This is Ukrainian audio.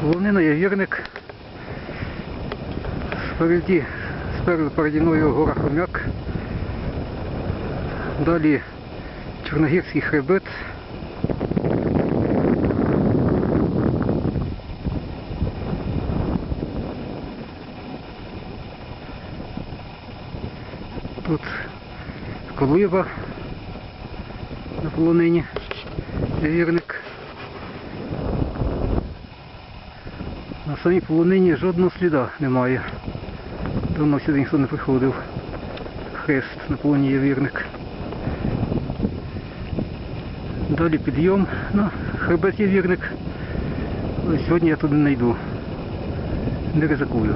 Полонина явірник. Спереді, спереду переді мною гора Хомяк. Далі Чорногірський хребет. Тут колиба на полонині. Явірник. Самій полонині жодного сліда немає. Давно сюди ніхто не приходив. Хрест на полоні є вірник. Далі підйом. на хребет є вірник. Але сьогодні я туди не йду. Не ризикую.